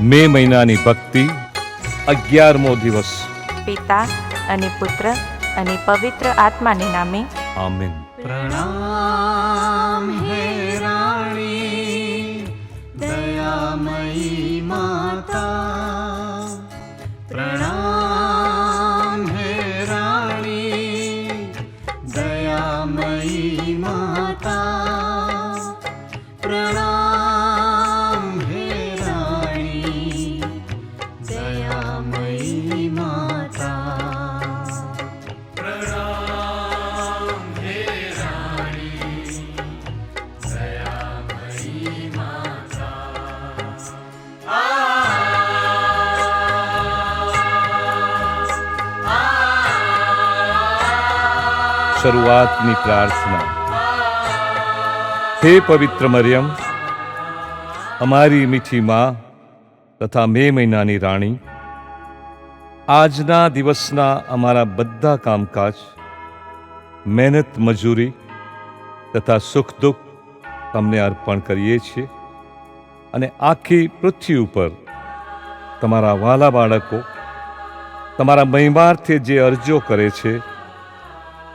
મે મહિનાની ભક્તિ અગિયારમો દિવસ. પિતા અને પુત્ર અને પવિત્ર આત્માને નામે આમેન. પ્રણામ હે રાણી દયામયી માતા. પ્રણામ શરૂઆતની પ્રાર્થના. હે પવિત્ર મરિયમ, અમારી મીઠી માં તથા મે મહિનાની રાણી, આજના દિવસના અમારા બધા કામકાજ, મહેનત મજૂરી તથા સુખ દુઃખ તમને અર્પણ કરીએ છીએ અને આખી પૃથ્વી ઉપર તમારા વાલા બાળકો, તમારા મહિમાર્થે જે અરજો કરે છે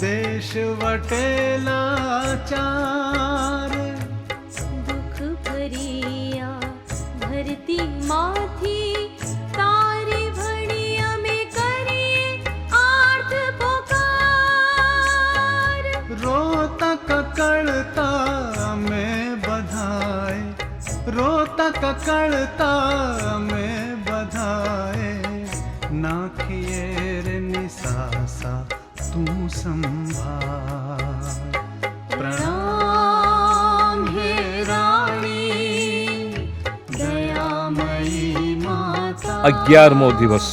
દેશ વટેલા चार। દુઃખ ભરિયા ધરતી माथी तारी ભણી में કરીએ આર્થ પોકાર રોતા કકળતા અમે બધાએ રોતા કકળતા અમે બધાએ તું સંભાળ પ્રણામ હે રાણી દયામયી માતા અગિયારમો દિવસ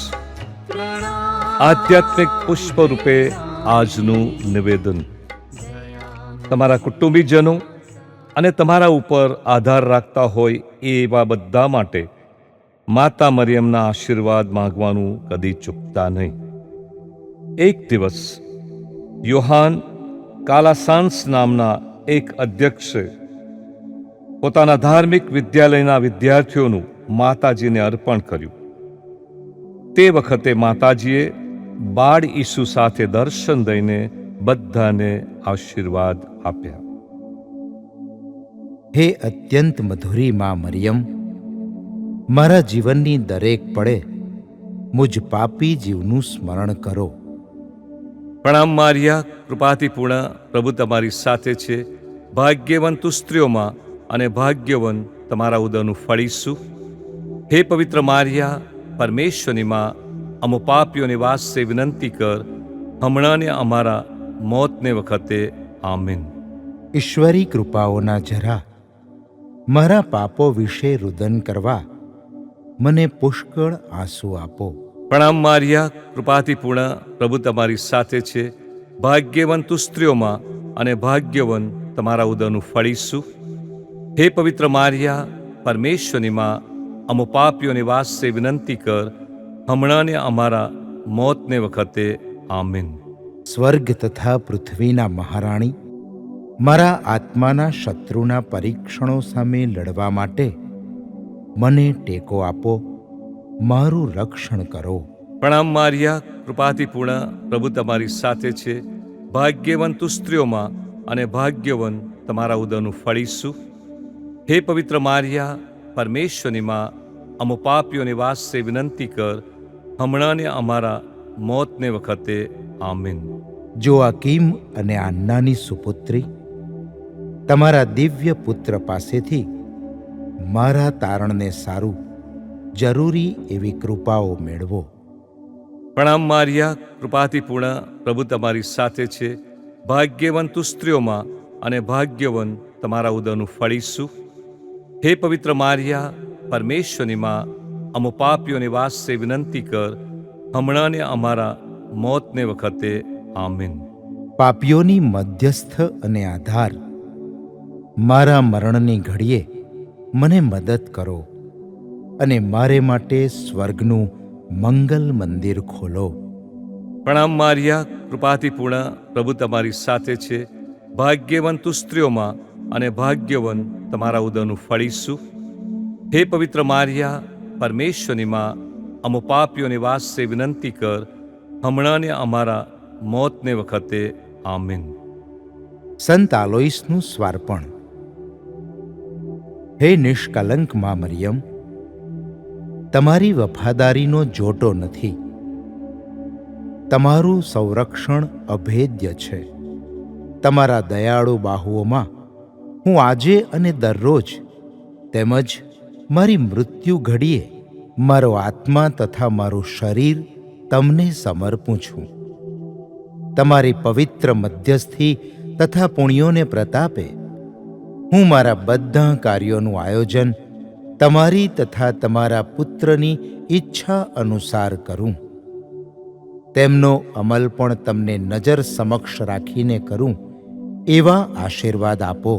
આધ્યાત્મિક પુષ્પ રૂપે આજનું નિવેદન તમારા કુટુંબીજનો અને તમારા ઉપર આધાર રાખતા હોય એવા બધા માટે માતા મરિયમના આશીર્વાદ માંગવાનું કદી ચૂકતા નહીં. એક દિવસ યોહાન કાલાસાન્સ નામના એક અધ્યક્ષે પોતાના ધાર્મિક વિદ્યાલયના વિદ્યાર્થીઓનું માતાજીને અર્પણ કર્યું. તે વખતે માતાજીએ બાળ ઈસુ સાથે દર્શન દઈને બધાને આશીર્વાદ આપ્યા. હે અત્યંત મધુરી માં મરિયમ, મારા જીવનની દરેક પળે મુજ પાપી જીવનું સ્મરણ કરો. પ્રણામ મારિયા, કૃપાથી પૂર્ણ. પ્રભુ તમારી સાથે છે. ભાગ્યવંત તું સ્ત્રીઓમાં અને ભાગ્યવન તમારા ઉદરનું ફળીશું હે પવિત્ર મારિયા, પરમેશ્વરની માં, અમો પાપીઓની વાસે વિનંતી કર. હમણાંને અમારા મોતને વખતે, આમીન. ઈશ્વરી કૃપાઓના જરા, મારા પાપો વિશે રુદન કરવા. મને પુષ્કળ આંસુ આપો. પ્રણામ મારિયા કૃપાથી પ્રભુ તમારી સાથે છે. ભાગ્યવંત સ્ત્રીઓમાં અને ભાગ્યવન તમારા ઉદરનું ફળીશું હે પવિત્ર મારિયા, પરમેશ્વરની માં અમો પાપીઓની વાસે વિનંતી કર, હમણાંને અમારા મોતને વખતે આમીન. સ્વર્ગ તથા પૃથ્વીના મહારાણી, મારા આત્માના શત્રુના પરીક્ષણો સામે લડવા માટે મને ટેકો આપો. મારું રક્ષણ કરો. પ્રણામ મારિયા કૃપાથી પૂર્ણ પ્રભુ તમારી સાથે છે. ભાગ્યવન તું સ્ત્રીઓમાં અને ભાગ્યવન તમારા ઉદરનું ફળીશું હે પવિત્ર મારિયા પરમેશ્વરની માં અમુ પાપીઓની વાસે વિનંતી કર હમણાંને અમારા મોતને વખતે આમીન. જો અકીમ અને આન્નાની સુપુત્રી તમારા દિવ્ય પુત્ર પાસેથી મારા તારણને સારું જરૂરી એવી કૃપાઓ મેળવો. પ્રણામ મારિયા કૃપાથી પૂર્ણ પ્રભુ તમારી સાથે છે. ભાગ્યવંત તું સ્ત્રીઓમાં અને ભાગ્યવન તમારા ઉદરનું ફળીશું હે પવિત્ર મારિયા પરમેશ્વરની માં અમુ પાપીઓની વાસે વિનંતી કર હમણાંને અમારા મોતને વખતે આમીન. પાપીઓની મધ્યસ્થ અને આધાર. મારા મરણની ઘડીએ મને મદદ કરો. અને મારે માટે સ્વર્ગનું મંગલ મંદિર ખોલો. પ્રણામ મારિયા કૃપાથી પૂર્ણ પ્રભુ તમારી સાથે છે. ભાગ્યવન તું સ્ત્રીઓમાં અને ભાગ્યવન તમારા ઉદરનું ફળીશું હે પવિત્ર મારિયા પરમેશ્વરની માં અમો પાપીઓની વાસે વિનંતી કર હમણાંને અમારા મોતને વખતે આમીન. સંત આલોઈસનું સ્વાર્પણ. હે નિષ્કલંક મા મરિયમ તમારી વફાદારીનો જોટો નથી. તમારું સંરક્ષણ અભેદ્ય છે. તમારા દયાળુ બાહુઓમાં હું આજે અને દરરોજ તેમજ મારી મૃત્યુ ઘડીએ મારો આત્મા તથા મારું શરીર તમને સમર્પું છું. તમારી પવિત્ર મધ્યસ્થી તથા પુણ્યોને પ્રતાપે હું મારા બધા કાર્યોનું આયોજન તમારી તથા તમારા પુત્રની ઈચ્છા અનુસાર કરું. તેમનો અમલ પણ તમને નજર સમક્ષ રાખીને કરું, એવા આશીર્વાદ આપો.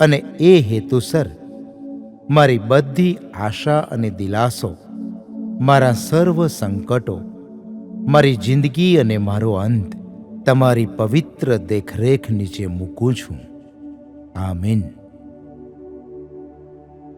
અને એ હેતુસર મારી બધી આશા અને દિલાસો, મારા સર્વ સંકટો, મારી જિંદગી અને મારો અંત, તમારી પવિત્ર દેખરેખ નીચે મૂકું છું. આમીન.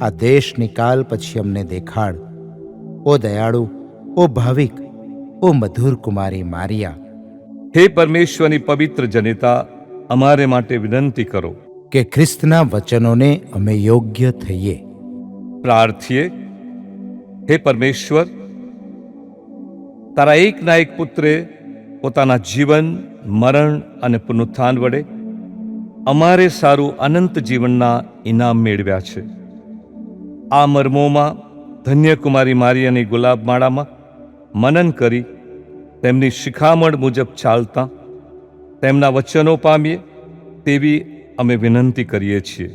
આ દેશ નિકાલ પછી અમને દેખાડ. ઓ દયાળુ ઓ ભાવિક ઓ મધુર કુમારી મારિયા. હે પરમેશ્વરની પવિત્ર જનિતા અમારે માટે વિનંતી કરો. કે ખ્રિસ્તના વચનોને અમે યોગ્ય થઈએ. પ્રાર્થીએ હે પરમેશ્વર તારા એકના એક પુત્રે પોતાના જીવન મરણ અને પુનરુત્થાન વડે અમારે સારું અનંત જીવનના ઇનામ મેળવ્યા છે. આ મર્મોમાં ધન્યકુમારી મારિયાની ગુલાબ માળામાં મનન કરી તેમની શિખામણ મુજબ ચાલતા તેમના વચનો પામીએ તેવી અમે વિનંતી કરીએ છીએ.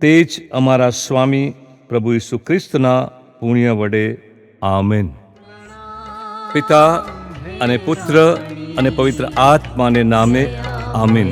તે જ અમારા સ્વામી પ્રભુ ઈસુ ખ્રિસ્તના પુણ્ય વડે આમેન. પિતા અને પુત્ર અને પવિત્ર આત્માને નામે આમીન.